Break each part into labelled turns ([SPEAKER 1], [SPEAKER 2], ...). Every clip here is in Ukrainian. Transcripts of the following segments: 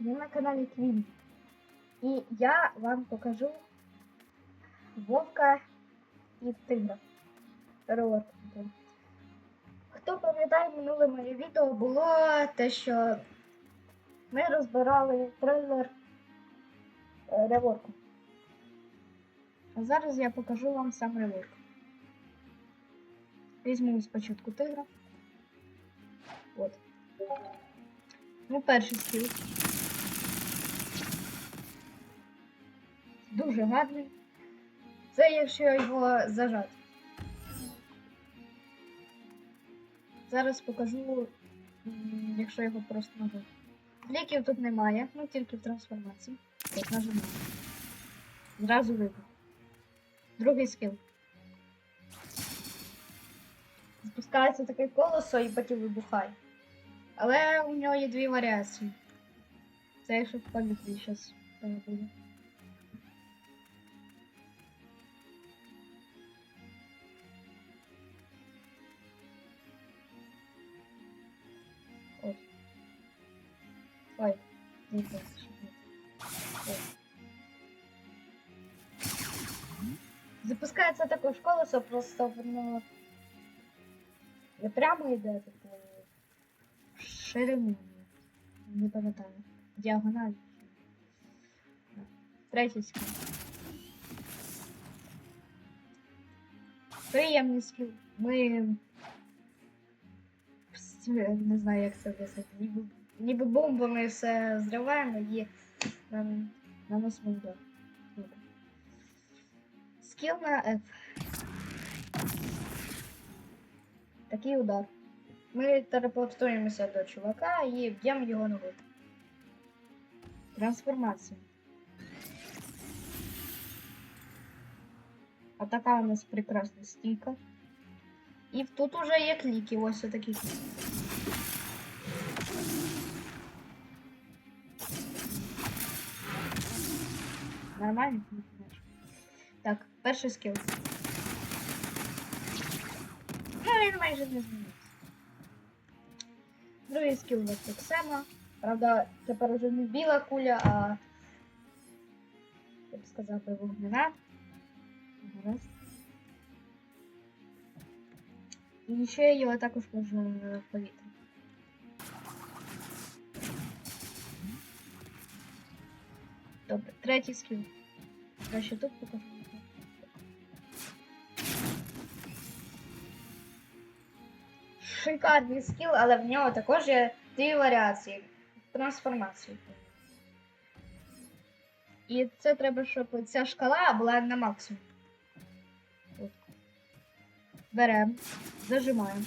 [SPEAKER 1] ви на каналі Квін. І я вам покажу вовка і тигра. Переворот. Хто пам'ятає минуле моє відео було те, що ми розбирали трейлер е, реворку. А зараз я покажу вам сам реворк. Візьму спочатку тигра. От. Ну, перший скіл. Дуже гарний. Це якщо його зажати. Зараз покажу, якщо його просто нажати. Ліків тут немає, ну тільки в трансформації. Так, нажимаю. Зразу видно. Другий скіл. Запускається таке колесо і потім вибухає. Але у нього є дві варіації. Це якщо в повітрі зараз буде. Запускається також колесо, просто воно не прямо йде, типу в ширину. Не пам'ятаю. Діагональ. Третій скіл. Приємний скіл. Ми. Не знаю, як це описати. Ніби, бомбами все зриваємо і наносимо удар. Скіл на F. Такий удар. Ми телепортуємося до чувака і б'ємо його ногою. Трансформація. А така у нас прекрасна стійка. І тут уже є кліки, ось такі кліки. Нормально? Так, перший скіл. Ну, він майже не змінився. Другий скіл у нас так само. Правда, тепер вже не біла куля, а я б сказати, вогняна. Гаразд. І ще його також можна в повітря. Добре, третій скіл. Краще тут покажу. Шикарний скіл, але в нього також є дві варіації трансформації. І це треба, щоб ця шкала була на максимум. От. Беремо, зажимаємо.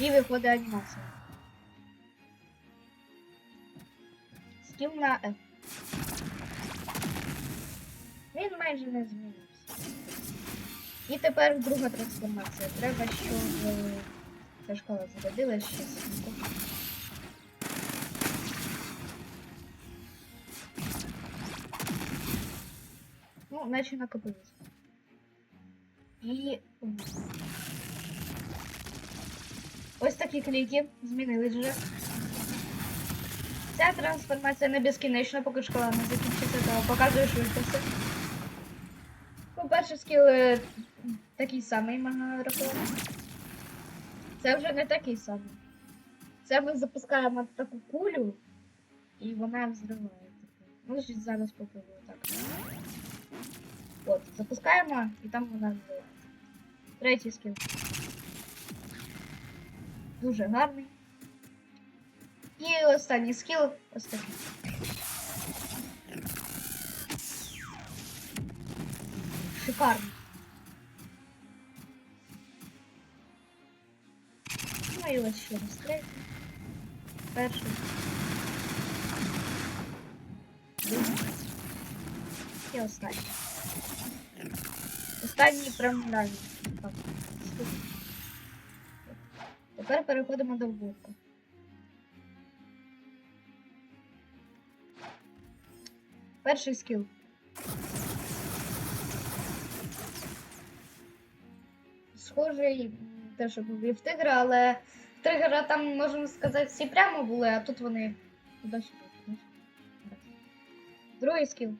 [SPEAKER 1] І виходить анімація. На F. Він майже не змінився. І тепер друга трансформація. Треба, щоб е, ця шкала зарядилась ще. Ну, наче накопилось. І ось такі кліки змінились вже. Ця трансформація не безкінечна, поки шкала не закінчиться, то показує швидкості. Ну, перший скіл е, такий самий можна рахувати. Це вже не такий самий. Це ми запускаємо таку кулю, і вона взриває. Ну, ж зараз попробую так. От, запускаємо, і там вона взриває. Третій скіл. Дуже гарний. І останній скіл ось. Шикарно. Ну і ось ще раз третій. Перший. Другий. І останній. Останній прям реально. Так. Тепер переходимо до вбивки. Перший скіл. Схожий те, що був і в тигра, але в тигра там, можна сказати, всі прямо були, а тут вони туди-сюди. туди-сюди. Другий скіл.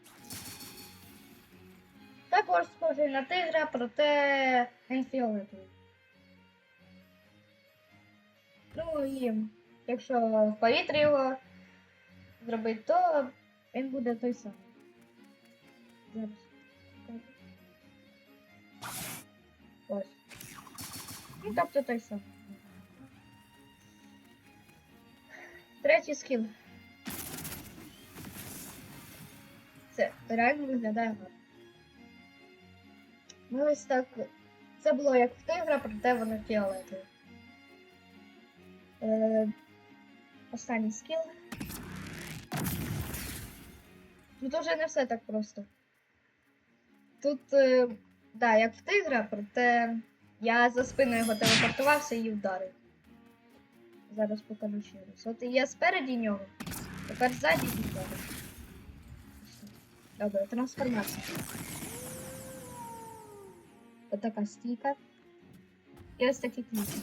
[SPEAKER 1] Також схожий на тигра, проте фіолетовий. Ну і якщо в повітрі його зробити, то він буде той самий. Зараз. Ось. Ну, тобто той самий. Третій скіл. Це реально виглядає гарно. Ну ось так. Це було як в тигра, проте воно фіолетове. Е, останній скіл. Тут уже не все так просто. Тут, е, да, як в тигра, проте я за спиною його телепортувався і вдарив. Зараз покажу ще раз. От я спереді нього, тепер ззаді вдарив. Добре, трансформація. Ось така стійка. І ось такі книжки.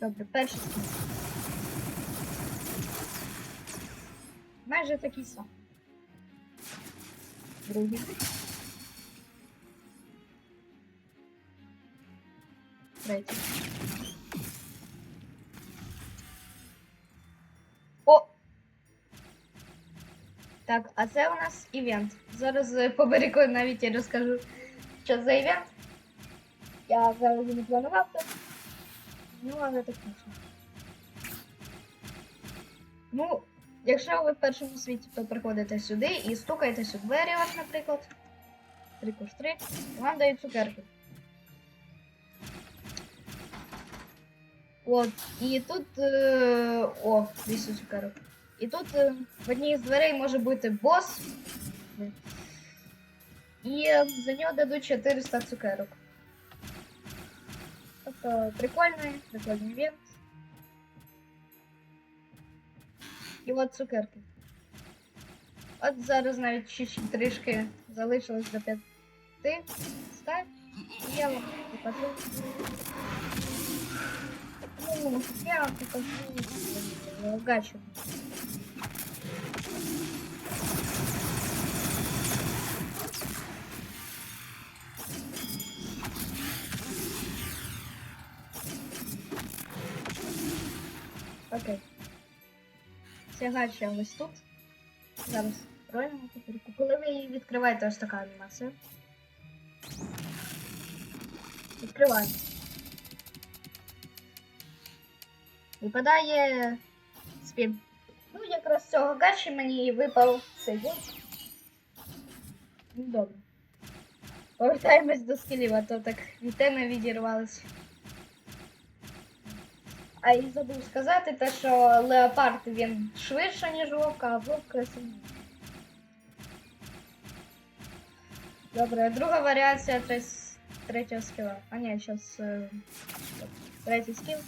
[SPEAKER 1] Добре, перший скін. Майже такий сам. Другий. Третій. О! Так, а це у нас івент. Зараз е, по берегу навіть я розкажу, що за івент. Я взагалі не планував тут. Ну, але так точно. Ну, якщо ви в першому світі, то приходите сюди і стукаєтесь у двері, ось, наприклад. Три куш три, вам дають цукерки. От, і тут. Е, о, 200 цукерок. І тут е, в одній з дверей може бути бос. І за нього дадуть 400 цукерок. Тобто прикольний, прикольний івент. І от цукерки. От зараз навіть чуть трішки залишилось до п'яти. Стать. І я вам покажу. Ну, я вам покажу е, гачу. Окей. Ця гача ось тут. Зараз пройдемо попереку. Коли ви її відкриваєте, ось така анімація. Відкриваємо. Випадає спін. Ну, якраз з цього гачі мені і випав цей. Ну, добре. Повертаємось до скілів, а то так від теми відірвалися. А і забув сказати те, що леопард він швидше, ніж вовк, а вовк сильніше. Добре, друга варіація третього скіла. А ні, зараз е, третій скіл.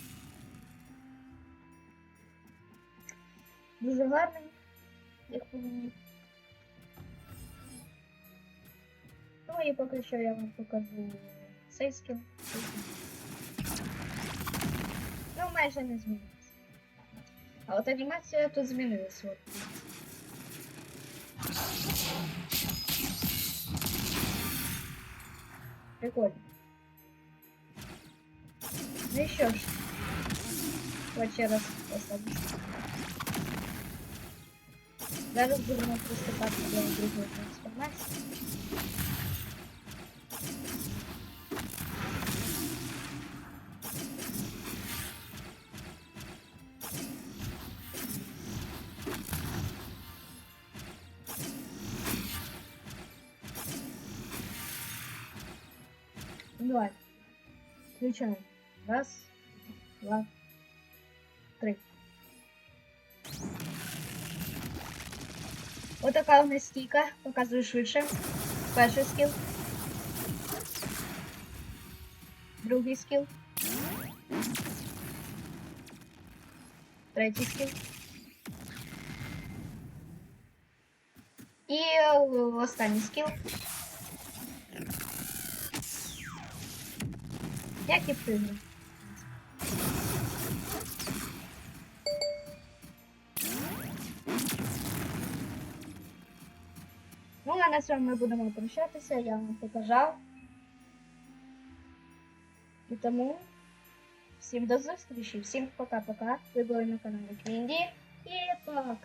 [SPEAKER 1] Дуже гарний, як мені. Ну і поки що я вам покажу цей скіл. Ну, майже не змінилось. А от анімація тут змінилась. От. Прикольно. Ну і що ж. От ще раз поставлю. Зараз будемо приступати до другої трансформації. Ну, Давай. Включаем. Раз, два, три. Ось така у нас стійка. Показую швидше. Перший скіл. Другий скіл. Третій скіл. І е, останній скіл. Як і прийняв. Ну, а на цьому ми будемо прощатися, я вам показав. І тому всім до зустрічі, всім пока-пока. Ви були на каналі Квінді і пока.